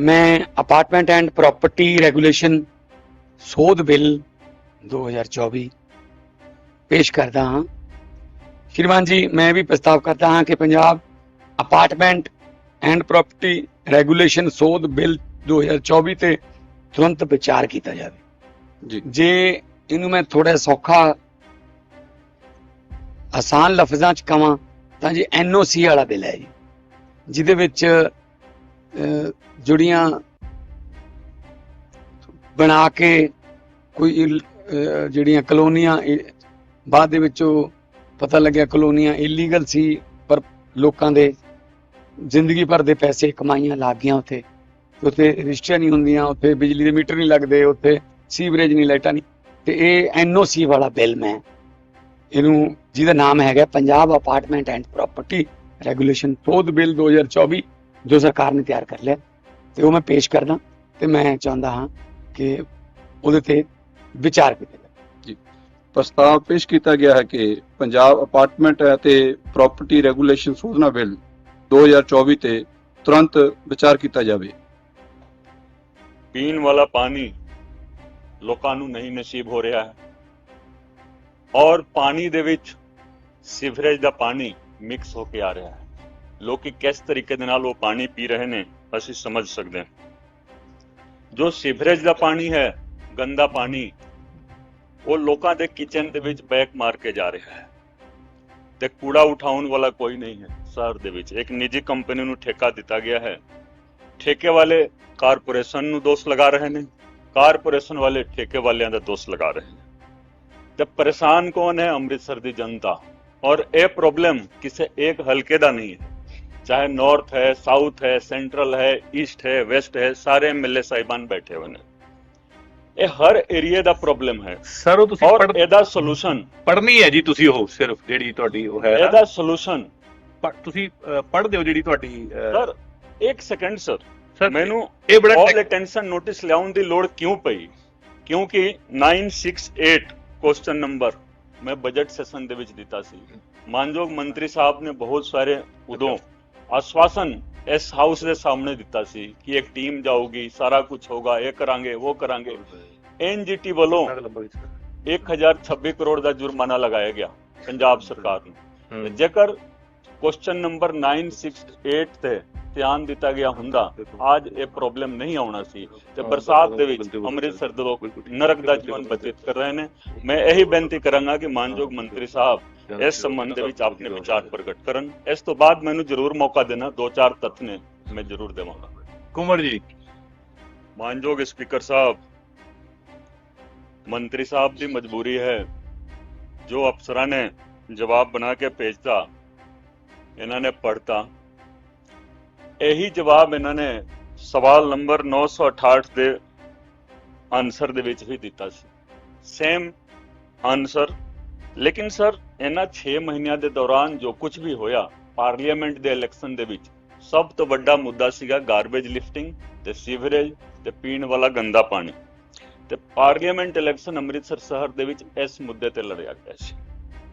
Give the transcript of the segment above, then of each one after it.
ਮੈਂ apartment and property regulation ਸੋਧ bill 2024 ਪੇਸ਼ ਕਰਦਾ ਹਾਂ। ਸ਼੍ਰੀਮਾਨ ਜੀ ਮੈਂ ਵੀ ਪ੍ਰਸਤਾਵ ਕਰਦਾ ਹਾਂ ਕਿ Punjab apartment and property regulation ਸੋਧ ਬਿੱਲ 2024 ਤੇ ਤੁਰੰਤ ਵਿਚਾਰ ਕੀਤਾ ਜਾਵੇ। ਜੀ। ਜੇ ਇਹਨੂੰ ਮੈਂ ਥੋੜਾ ਸੌਖਾ ਆਸਾਨ ਲਫ਼ਜ਼ਾਂ ਚ ਕਵਾਂ ਤਾਂ ਜੀ ਐਨਓਸੀ ਵਾਲਾ ਬਿੱਲ ਹੈ ਜੀ ਜਿਹਦੇ ਵਿੱਚ ਜੁੜੀਆਂ ਬਣਾ ਕੇ ਕੋਈ ਜਿਹੜੀਆਂ ਕਲੋਨੀਆਂ ਬਾਅਦ ਦੇ ਵਿੱਚੋਂ ਪਤਾ ਲੱਗਿਆ ਕਲੋਨੀਆਂ ਇਲੀਗਲ ਸੀ, ਪਰ ਲੋਕਾਂ ਦੇ ਜ਼ਿੰਦਗੀ ਭਰ ਦੇ ਪੈਸੇ ਕਮਾਈਆਂ ਲੱਗ ਗਈਆਂ ਉੱਥੇ। ਉੱਥੇ ਰਜਿਸਟਰੀਆਂ ਨਹੀਂ ਹੁੰਦੀਆਂ, ਉੱਥੇ ਬਿਜਲੀ ਦੇ ਮੀਟਰ ਨਹੀਂ ਲੱਗਦੇ, ਉੱਥੇ ਸੀਵਰੇਜ ਨਹੀਂ, ਲਾਈਟਾਂ ਨਹੀਂ। ਤੇ ਇਹ ਐਨਓਸੀ ਵਾਲਾ ਬਿੱਲ ਮੈਂ, ਇਹਨੂੰ, ਜਿਹਦਾ ਨਾਮ ਹੈਗਾ Punjab apartment and property regulation ਸੋਧ ਬਿੱਲ 2024 ਜੋ ਸਰਕਾਰ ਨੇ ਤਿਆਰ ਕਰ ਲਿਆ ਤੇ ਉਹ ਮੈਂ ਪੇਸ਼ ਕਰਦਾ ਤੇ ਮੈਂ ਚਾਹੁੰਦਾ ਹਾਂ ਕਿ ਉਹਦੇ ਤੇ ਵਿਚਾਰ ਕੀਤਾ ਜਾਵੇ। ਪ੍ਰਸਤਾਵ ਪੇਸ਼ ਕੀਤਾ ਗਿਆ ਹੈ ਕਿ ਪੰਜਾਬ ਅਪਾਰਟਮੈਂਟ ਅਤੇ ਪ੍ਰਾਪਰਟੀ ਰੈਗੂਲੇਸ਼ਨ ਸੋਧਨਾ ਬਿੱਲ 2024 ਤੇ ਤੁਰੰਤ ਵਿਚਾਰ ਕੀਤਾ ਜਾਵੇ। ਪੀਣ ਵਾਲਾ ਪਾਣੀ ਲੋਕਾਂ ਨੂੰ ਨਹੀਂ ਨਸੀਬ ਹੋ ਰਿਹਾ ਹੈ। ਔਰ ਪਾਣੀ ਦੇ ਵਿੱਚ ਸੀਵਰੇਜ ਦਾ ਪਾਣੀ ਮਿਕਸ ਹੋ ਕੇ ਆ ਰਿਹਾ ਹੈ। ਲੋਕੀ ਕਿਸ ਤਰੀਕੇ ਦੇ ਨਾਲ ਉਹ ਪਾਣੀ ਪੀ ਰਹੇ ਨੇ, ਅਸੀਂ ਸਮਝ ਸਕਦੇ ਹਾਂ। ਜੋ ਸੀਵਰੇਜ ਦਾ ਪਾਣੀ ਹੈ, ਗੰਦਾ ਪਾਣੀ, ਉਹ ਲੋਕਾਂ ਦੇ ਕਿਚਨ ਦੇ ਵਿੱਚ ਬੈਕ ਮਾਰ ਕੇ ਜਾ ਰਿਹਾ ਹੈ। ਤੇ ਕੂੜਾ ਉਠਾਉਣ ਵਾਲਾ ਕੋਈ ਨਹੀਂ ਹੈ, ਸ਼ਹਿਰ ਦੇ ਵਿੱਚ। ਇੱਕ ਨਿੱਜੀ ਕੰਪਨੀ ਨੂੰ ਠੇਕਾ ਦਿੱਤਾ ਗਿਆ ਹੈ। ਠੇਕੇ ਵਾਲੇ ਕਾਰਪੋਰੇਸ਼ਨ ਨੂੰ ਦੋਸ਼ ਲਗਾ ਰਹੇ ਨੇ। ਕਾਰਪੋਰੇਸ਼ਨ ਵਾਲੇ ਠੇਕੇ ਵਾਲਿਆਂ ਦਾ ਦੋਸ਼ ਲਗਾ ਰਹੇ ਨੇ। ਤੇ ਪਰੇਸ਼ਾਨ ਕੌਣ ਹੈ? ਅੰਮ੍ਰਿਤਸਰ ਦੀ ਜਨਤਾ। ਔਰ ਇਹ ਪ੍ਰੋਬਲਮ ਕਿਸੇ ਇੱਕ ਹਲਕੇ ਦਾ ਨਹੀਂ ਹੈ। ਚਾਹੇ ਨਾਰਥ ਹੈ ਸਾਊਥ ਹੈ ਸੈਂਟਰਲ ਹੈ ਈਸਟ ਹੈ ਵੈਸਟ ਹੈ ਸਾਰੇ ਐਮਐਲਏ ਸਾਹਿਬਾਨ ਬੈਠੇ ਹੋਏ ਨੇ। ਇਹ ਹਰ ਏਰੀਆ ਦਾ ਪ੍ਰੋਬਲਮ ਹੈ। ਸਰ ਉਹ ਤੁਸੀਂ ਔਰ ਪੜ੍ਹ- ਇਹਦਾ ਸੋਲੂਸ਼ਨ ਪੜ੍ਹਨੀ ਹੈ ਜੀ ਤੁਸੀਂ ਉਹ ਸਿਰਫ ਜਿਹੜੀ ਤੁਹਾਡੀ ਉਹ ਹੈ। ਇਹਦਾ ਸੋਲੂਸ਼ਨ ਤੁਸੀਂ ਅਹ, ਪੜ੍ਹਦੇ ਹੋ ਜਿਹੜੀ ਤੁਹਾਡੀ ਸਰ ਇੱਕ ਸੈਕਿੰਡ ਸਰ ਮੈਨੂੰ ਇਹ ਬੜਾ ਆਲ ਅਟੈਂਸ਼ਨ ਨੋਟਿਸ ਲਿਆਉਣ ਦੀ ਲੋੜ ਕਿਉਂ ਪਈ? ਕਿਉਂਕਿ 968 ਕੁਐਸਚਨ ਨੰਬਰ ਮੈਂ ਬਜਟ ਸੈਸ਼ਨ ਦੇ ਵਿੱਚ ਦਿੱਤਾ ਸੀ। ਮਾਨਯੋਗ ਮੰਤਰੀ ਸਾਹਿਬ ਨੇ ਬਹੁਤ ਸਾਰੇ ਉਦੋਂ ਆਸ਼ਵਾਸਨ ਇਸ ਹਾਊਸ ਦੇ ਸਾਹਮਣੇ ਦਿੱਤਾ ਸੀ ਕਿ ਇੱਕ ਟੀਮ ਜਾਊਗੀ ਸਾਰਾ ਕੁਝ ਹੋਗਾ ਇਹ ਕਰਾਂਗੇ ਉਹ ਕਰਾਂਗੇ। ਐਨਜੀਟੀ ਵੱਲੋਂ 1026 ਕਰੋੜ ਦਾ ਜੁਰਮਾਨਾ ਲਗਾਇਆ ਗਿਆ ਪੰਜਾਬ ਸਰਕਾਰ ਨੂੰ। ਜੇਕਰ ਕੁਐਸਚਨ ਨੰਬਰ 968 ਤੇ ਧਿਆਨ ਦਿੱਤਾ ਗਿਆ ਹੁੰਦਾ ਅੱਜ ਇਹ ਪ੍ਰੋਬਲਮ ਨਹੀਂ ਆਉਣਾ ਸੀ। ਤੇ ਬਰਸਾਤ ਦੇ ਵਿੱਚ ਅੰਮ੍ਰਿਤਸਰ ਦੇ ਲੋਕ ਨਰਕ ਦਾ ਜੀਵਨ ਬਤੀਤ ਕਰ ਰਹੇ ਨੇ। ਮੈਂ ਇਹੀ ਬੇਨਤੀ ਕਰਾਂਗਾ ਕਿ ਮਾਨਯੋਗ ਮੰਤਰੀ ਸਾਹਿਬ ਇਸ ਸੰਬੰਧ ਦੇ ਵਿੱਚ ਆਪਣੇ ਵਿਚਾਰ ਪ੍ਰਗਟ ਕਰਨ। ਇਸ ਤੋਂ ਬਾਅਦ ਮੈਨੂੰ ਜ਼ਰੂਰ ਮੌਕਾ ਦੇਣਾ ਦੋ ਚਾਰ ਤੱਥ ਨੇ ਮੈਂ ਜ਼ਰੂਰ ਦੇਵਾਂਗਾ। ਕੁਮਰ ਜੀ। ਮਾਨਯੋਗ ਸਪੀਕਰ ਸਾਹਿਬ ਮੰਤਰੀ ਸਾਹਿਬ ਦੀ ਮਜਬੂਰੀ ਹੈ ਜੋ ਅਫਸਰਾਂ ਨੇ ਜਵਾਬ ਬਣਾ ਕੇ ਭੇਜਤਾ ਇਹਨਾਂ ਨੇ ਪੜਤਾ ਇਹੀ ਜਵਾਬ ਇਹਨਾਂ ਨੇ ਸਵਾਲ ਨੰਬਰ 968 ਦੇ ਆਨਸਰ ਦੇ ਵਿੱਚ ਵੀ ਦਿੱਤਾ ਸੀ। ਸੇਮ ਆਨਸਰ ਲੇਕਿਨ ਸਰ ਇਹਨਾਂ 6 ਮਹੀਨਿਆਂ ਦੇ ਦੌਰਾਨ ਜੋ ਕੁਝ ਵੀ ਹੋਇਆ ਪਾਰਲੀਮੈਂਟ ਦੇ ਇਲੈਕਸ਼ਨ ਦੇ ਵਿੱਚ ਸਭ ਤੋਂ ਵੱਡਾ ਮੁੱਦਾ ਸੀਗਾ ਗਾਰਬੇਜ ਲਿਫਟਿੰਗ ਤੇ ਸੀਵਰੇਜ ਤੇ ਪੀਣ ਵਾਲਾ ਗੰਦਾ ਪਾਣੀ। ਤੇ ਪਾਰਲੀਮੈਂਟ ਇਲੈਕਸ਼ਨ ਅੰਮ੍ਰਿਤਸਰ ਸ਼ਹਿਰ ਦੇ ਵਿੱਚ ਇਸ ਮੁੱਦੇ ਤੇ ਲੜਿਆ ਗਿਆ ਸੀ।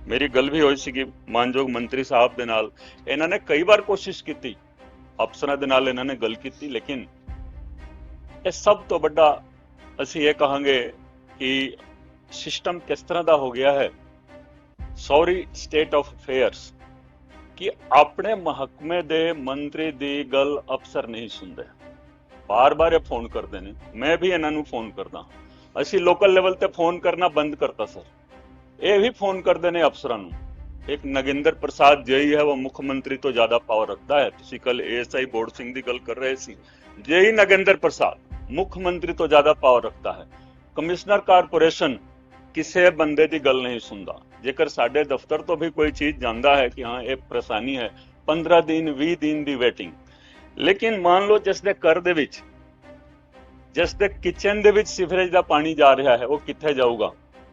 ਮੇਰੀ ਗੱਲ ਵੀ ਹੋਈ ਸੀ ਕਿ ਮਾਨਯੋਗ ਮੰਤਰੀ ਸਾਹਿਬ ਦੇ ਨਾਲ। ਇਹਨਾਂ ਨੇ ਕਈ ਵਾਰ ਕੋਸ਼ਿਸ਼ ਕੀਤੀ ਅਫਸਰਾਂ ਦੇ ਨਾਲ ਇਹਨਾਂ ਨੇ ਗੱਲ ਕੀਤੀ, ਲੇਕਿਨ ਇਹ ਸਭ ਤੋਂ ਵੱਡਾ ਅਸੀਂ ਇਹ ਕਹਾਂਗੇ ਕਿ ਸਿਸਟਮ ਕਿਸ ਤਰ੍ਹਾਂ ਦਾ ਹੋ ਗਿਆ ਹੈ। ਸੌਰੀ ਸਟੇਟ ਆਫ ਅਫੇਅਰਸ ਕਿ ਆਪਣੇ ਮਹਕਮੇ ਦੇ ਮੰਤਰੀ ਦੀ ਗੱਲ ਅਫਸਰ ਨਹੀਂ ਸੁਣਦੇ। ਬਾਰ-ਬਾਰ ਇਹ ਫੋਨ ਕਰਦੇ ਨੇ, ਮੈਂ ਵੀ ਇਹਨਾਂ ਨੂੰ ਫੋਨ ਕਰਦਾ। ਅਸੀਂ ਲੋਕਲ ਲੈਵਲ ਤੇ ਫੋਨ ਕਰਨਾ ਬੰਦ ਕਰਤਾ, ਸਰ। ਇਹ ਵੀ ਫੋਨ ਕਰਦੇ ਨੇ ਅਫਸਰਾਂ ਨੂੰ। ਇੱਕ ਨਗਿੰਦਰ ਪ੍ਰਸਾਦ ਜਈ ਹੈ, ਉਹ ਮੁੱਖ ਮੰਤਰੀ ਤੋਂ ਜ਼ਿਆਦਾ ਪਾਵਰ ਰੱਖਦਾ ਹੈ। ਤੁਸੀਂ ਕੱਲ ਏਐਸਆਈ ਬੋਰਡ ਸਿੰਘ ਦੀ ਗੱਲ ਕਰ ਰਹੇ ਸੀ। ਜਈ ਨਗਿੰਦਰ ਪ੍ਰਸਾਦ ਮੁੱਖ ਮੰਤਰੀ ਤੋਂ ਜ਼ਿਆਦਾ ਪਾਵਰ ਰੱਖਦਾ ਹੈ। ਕਮਿਸ਼ਨਰ ਕਾਰਪੋਰੇਸ਼ਨ ਕਿਸੇ ਬੰਦੇ ਦੀ ਗੱਲ ਨਹੀਂ ਸੁਣਦਾ। ਜੇਕਰ ਸਾਡੇ ਦਫ਼ਤਰ ਤੋਂ ਵੀ ਕੋਈ ਚੀਜ਼ ਜਾਂਦਾ ਹੈ ਕਿ ਹਾਂ, ਇਹ ਪਰੇਸ਼ਾਨੀ ਹੈ 15 ਦਿਨ 20 ਦਿਨ ਦੀ ਵੇਟਿੰਗ ਲੇਕਿਨ ਮੰਨ ਲਓ ਜਿਸ ਦੇ ਘਰ ਦੇ ਵਿੱਚ, ਜਿਸ ਦੇ ਕਿਚਨ ਦੇ ਵਿੱਚ ਸੀਵਰੇਜ ਦਾ ਪਾਣੀ ਜਾ ਰਿਹਾ ਹੈ, ਉਹ ਕਿੱਥੇ ਜਾਊਗਾ?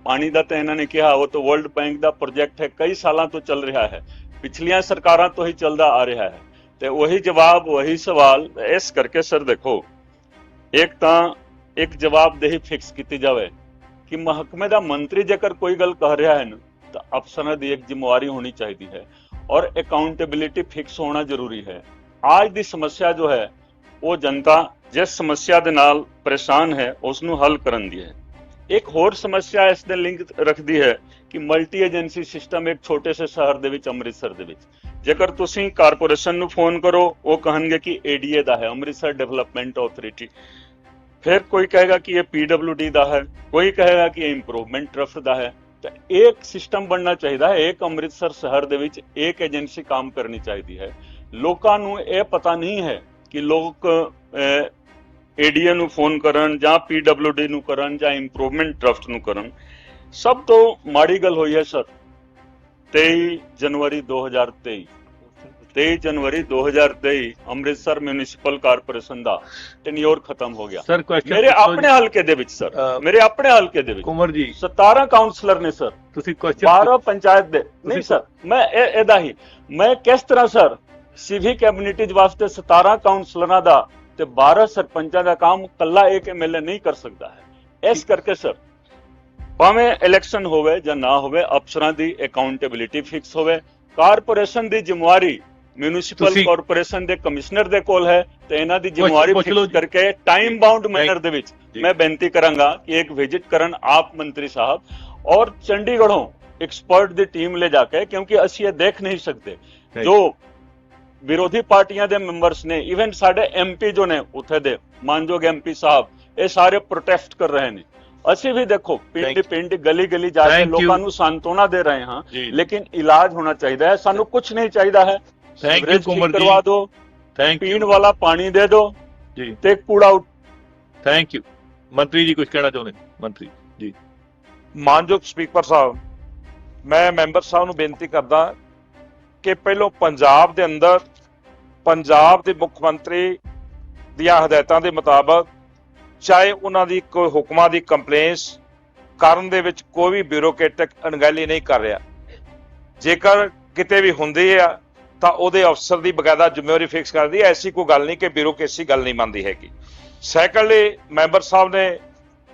ਪਾਣੀ ਦਾ ਤਾਂ ਇਹਨਾਂ ਨੇ ਕਿਹਾ, ਉਹ ਤਾਂ ਵਰਲਡ ਬੈਂਕ ਦਾ ਪ੍ਰੋਜੈਕਟ ਹੈ, ਕਈ ਸਾਲਾਂ ਤੋਂ ਚੱਲ ਰਿਹਾ ਹੈ। ਪਿਛਲੀਆਂ ਸਰਕਾਰਾਂ ਤੋਂ ਹੀ ਚੱਲਦਾ ਆ ਰਿਹਾ ਹੈ। ਤੇ ਉਹੀ ਜਵਾਬ, ਉਹੀ ਸਵਾਲ, ਇਸ ਕਰਕੇ ਸਰ ਦੇਖੋ, ਇੱਕ ਤਾਂ ਇੱਕ ਜਵਾਬਦੇਹੀ ਫਿਕਸ ਕੀਤੀ ਜਾਵੇ ਕਿ ਮਹਕਮੇ ਦਾ ਮੰਤਰੀ ਜੇਕਰ ਕੋਈ ਗੱਲ ਕਹਿ ਰਿਹਾ ਹੈ ਨਾ, ਤਾਂ ਅਫਸਰਾਂ ਦੀ ਇੱਕ ਜ਼ਿੰਮੇਵਾਰੀ ਹੋਣੀ ਚਾਹੀਦੀ ਹੈ ਔਰ ਅਕਾਊਂਟੇਬਿਲਿਟੀ ਫਿਕਸ ਹੋਣਾ ਜ਼ਰੂਰੀ ਹੈ। आज ਦੀ ਸਮੱਸਿਆ ਜੋ ਹੈ, ਉਹ ਜਨਤਾ ਜਿਸ ਸਮੱਸਿਆ ਦੇ ਨਾਲ ਪਰੇਸ਼ਾਨ ਹੈ ਉਸ ਨੂੰ ਹੱਲ ਕਰਨ ਦੀ ਹੈ। ਇੱਕ ਹੋਰ ਸਮੱਸਿਆ ਇਸ ਦੇ ਲਿੰਕ ਰੱਖਦੀ ਹੈ ਕਿ ਮਲਟੀ ਏਜੰਸੀ ਸਿਸਟਮ ਇੱਕ ਛੋਟੇ ਸੇ ਸ਼ਹਿਰ ਦੇ ਵਿੱਚ, ਅੰਮ੍ਰਿਤਸਰ ਦੇ ਵਿੱਚ। ਜੇਕਰ ਤੁਸੀਂ ਕਾਰਪੋਰੇਸ਼ਨ ਨੂੰ ਫੋਨ ਕਰੋ, ਉਹ ਕਹਿਣਗੇ ਕਿ ਏਡੀਏ ਦਾ ਹੈ, ਅੰਮ੍ਰਿਤਸਰ ਡਿਵੈਲਪਮੈਂਟ ਅਥਾਰਟੀ ਫਿਰ ਕੋਈ ਕਹੇਗਾ ਕਿ ਇਹ ਪੀਡਬਲਯੂਡੀ ਦਾ ਹੈ, ਕੋਈ ਕਹੇਗਾ ਕਿ ਇਹ ਇੰਪਰੂਵਮੈਂਟ ਟਰਸਟ ਦਾ ਹੈ। ਤਾਂ ਇੱਕ ਸਿਸਟਮ ਬਣਨਾ ਚਾਹੀਦਾ ਹੈ, ਇੱਕ ਅੰਮ੍ਰਿਤਸਰ ਸ਼ਹਿਰ ਦੇ ਵਿੱਚ ਇੱਕ ਏਜੰਸੀ ਕੰਮ ਕਰਨੀ ਚਾਹੀਦੀ ਹੈ। ਲੋਕਾਂ ਨੂੰ ਇਹ ਪਤਾ ਨਹੀਂ ਹੈ ਕਿ ਲੋਕ ਏਡੀਏ ਨੂੰ ਫੋਨ ਕਰਨ ਜਾਂ ਪੀਡਬਲਯੂਡੀ ਨੂੰ ਕਰਨ ਜਾਂ ਇੰਪਰੂਵਮੈਂਟ ਟਰਸਟ ਨੂੰ ਕਰਨ ਸਭ ਤੋਂ ਮਾੜੀ ਗੱਲ ਹੋਈ ਹੈ ਸਰ 23 ਜਨਵਰੀ 2023 23 ਜਨਵਰੀ 2023 ਅੰਮ੍ਰਿਤਸਰ ਮਿਊਨਿਸਪਲ ਕਾਰਪੋਰੇਸ਼ਨ ਦਾ ਟੈਨਿਓਰ ਖਤਮ ਹੋ ਗਿਆ। ਸਰ ਕੁਐਸਚਨ ਮੇਰੇ ਆਪਣੇ ਹਲਕੇ ਦੇ ਵਿੱਚ ਸਰ ਮੇਰੇ ਆਪਣੇ ਹਲਕੇ ਦੇ ਵਿੱਚ ਕੁਮਰ ਜੀ। 17 ਕਾਉਂਸਲਰ ਨੇ ਸਰ। ਤੁਸੀਂ ਕੁਐਸਚਨ 12 ਪੰਚਾਇਤ ਦੇ। ਨਹੀਂ ਸਰ ਮੈਂ ਇਹ ਇਹਦਾ ਹੀ ਮੈਂ ਕਿਸ ਤਰ੍ਹਾਂ ਸਰ ਸਿਵਿਕ ਕਮਿਊਨਿਟੀਜ਼ ਵਾਸਤੇ 17 ਕਾਉਂਸਲਰਾਂ ਦਾ ਤੇ 12 ਸਰਪੰਚਾਂ ਦਾ ਕੰਮ ਕੱਲਾ ਇੱਕ ਐਮਐਲਏ ਨਹੀਂ ਕਰ ਸਕਦਾ ਹੈ ਇਸ ਕਰਕੇ ਸਰ ਭਾਵੇਂ ਇਲੈਕਸ਼ਨ ਹੋਵੇ ਜਾਂ ਨਾ ਹੋਵੇ ਅਫਸਰਾਂ ਦੀ ਅਕਾਊਂਟੇਬਿਲਿਟੀ ਫਿਕਸ ਹੋਵੇ ਕਾਰਪੋਰੇਸ਼ਨ ਦੀ ਜ਼ਿੰਮੇਵਾਰੀ ਮਿਊਨਿਸਪਲ ਕਾਰਪੋਰੇਸ਼ਨ ਦੇ ਕਮਿਸ਼ਨਰ ਦੇ ਕੋਲ ਹੈ ਤੇ ਇਹਨਾਂ ਦੀ ਜ਼ਿੰਮੇਵਾਰੀ ਫਿਕਸ। ਕਰਕੇ ਟਾਈਮ ਬਾਉਂਡ ਮੈਨਰ ਦੇ ਵਿੱਚ। ਮੈਂ ਬੇਨਤੀ ਕਰਾਂਗਾ ਕਿ ਇੱਕ ਵਿਜ਼ਿਟ ਕਰਨ ਆਪ ਮੰਤਰੀ ਸਾਹਿਬ ਔਰ ਚੰਡੀਗੜ੍ਹੋਂ ਐਕਸਪਰਟ ਦੀ ਟੀਮ ਲੈ ਜਾ ਕੇ ਕਿਉਂਕਿ ਅਸੀਂ ਇਹ ਦੇਖ ਨਹੀਂ ਸਕਦੇ. ਜੋ ਵਿਰੋਧੀ ਪਾਰਟੀਆਂ ਦੇ ਮੈਂਬਰਸ ਨੇ ਇਵਨ ਸਾਡੇ ਐਮਪੀ ਜੋ ਨੇ ਉੱਥੇ ਦੇ ਮਾਨਯੋਗ ਐਮਪੀ ਸਾਹਿਬ ਇਹ ਸਾਰੇ ਪ੍ਰੋਟੈਸਟ ਕਰ ਰਹੇ ਨੇ। ਅਸੀਂ ਵੀ ਦੇਖੋ ਪਿੰਡ ਪਿੰਡ ਗਲੀ ਗਲੀ ਜਾ ਕੇ. ਲੋਕਾਂ ਨੂੰ ਸਾਂਤਵਨਾ ਦੇ ਰਹੇ ਹਾਂ ਲੇਕਿਨ ਇਲਾਜ ਹੋਣਾ ਚਾਹੀਦਾ ਹੈ ਸਾਨੂੰ ਕੁਝ ਨਹੀਂ ਚਾਹੀਦਾ ਹੈ। ਸੀਵਰੇਜ ਠੀਕ ਕੁੰਵਰ ਜੀ। ਕਰਵਾ ਦਿਓ ਥੈਂਕ ਪੀਣ ਯੂ ਵਾਲਾ ਪਾਣੀ ਦੇ ਦਿਓ ਜੀ। ਤੇ ਕੂੜਾ ਥੈਂਕ ਯੂ ਮੰਤਰੀ ਜੀ ਕੁਝ ਕਹਿਣਾ ਚਾਹੁੰਦੇ? ਮੰਤਰੀ ਜੀ। ਮਾਨਯੋਗ ਸਪੀਕਰ ਸਾਹਿਬ ਮੈਂ ਮੈਂਬਰ ਸਾਹਿਬ ਨੂੰ ਬੇਨਤੀ ਕਰਦਾ ਕਿ ਪਹਿਲੋਂ ਪੰਜਾਬ ਦੇ ਅੰਦਰ ਪੰਜਾਬ ਦੇ ਮੁੱਖ ਮੰਤਰੀ ਦੀਆਂ ਹਦਾਇਤਾਂ ਦੇ ਮੁਤਾਬਕ ਚਾਹੇ ਉਹਨਾਂ ਦੀ ਕੋਈ ਹੁਕਮਾਂ ਦੀ ਕੰਪਲੇਂਸ ਕਰਨ ਦੇ ਵਿੱਚ ਕੋਈ ਵੀ ਬਿਊਰੋਕ੍ਰੈਟਿਕ ਅਣਗਹਿਲੀ ਨਹੀਂ ਕਰ ਰਿਹਾ। ਜੇਕਰ ਕਿਤੇ ਵੀ ਹੁੰਦੀ ਆ, ਤਾਂ ਉਹਦੇ ਅਫਸਰ ਦੀ ਬਕਾਇਦਾ ਜ਼ਿੰਮੇਵਾਰੀ ਫਿਕਸ ਕਰਦੀ ਹੈ ਐਸੀ ਕੋਈ ਗੱਲ ਨਹੀਂ ਕਿ ਬਿਊਰੋਕ੍ਰੇਸੀ ਗੱਲ ਨਹੀਂ ਮੰਨਦੀ ਹੈਗੀ। ਸੈਕੰਡਲੀ ਮੈਂਬਰ ਸਾਹਿਬ ਨੇ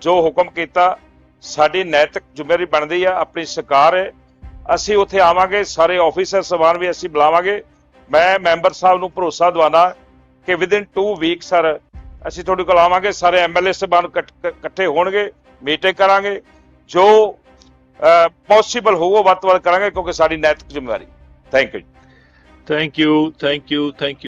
ਜੋ ਹੁਕਮ ਕੀਤਾ, ਸਾਡੀ ਨੈਤਿਕ ਜ਼ਿੰਮੇਵਾਰੀ ਬਣਦੀ ਆ, ਆਪਣੀ ਸਰਕਾਰ ਹੈ ਅਸੀਂ ਉੱਥੇ ਆਵਾਂਗੇ, ਸਾਰੇ ਆਫੀਸਰ ਸਵਾਨ ਵੀ ਅਸੀਂ ਬੁਲਾਵਾਂਗੇ। ਮੈਂ ਮੈਂਬਰ ਸਾਹਿਬ ਨੂੰ ਭਰੋਸਾ ਦਿਵਾਣਾ ਕਿ ਵਿਦਿਨ 2 ਵੀਕ ਸਰ ਅਸੀਂ ਤੁਹਾਡੇ ਕੋਲ ਆਵਾਂਗੇ, ਸਾਰੇ ਐਮਐਲਏ ਸਬਾਨ ਇਕੱਠੇ ਹੋਣਗੇ ਮੀਟਿੰਗ ਕਰਾਂਗੇ, ਜੋ ਪੋਸੀਬਲ ਹੋਊ, ਉਹ ਵੱਧ ਤੋਂ ਵੱਧ ਕਰਾਂਗੇ, ਕਿਉਂਕਿ ਸਾਡੀ ਨੈਤਿਕ ਜ਼ਿੰਮੇਵਾਰੀ। Thank you thank you thank you thank you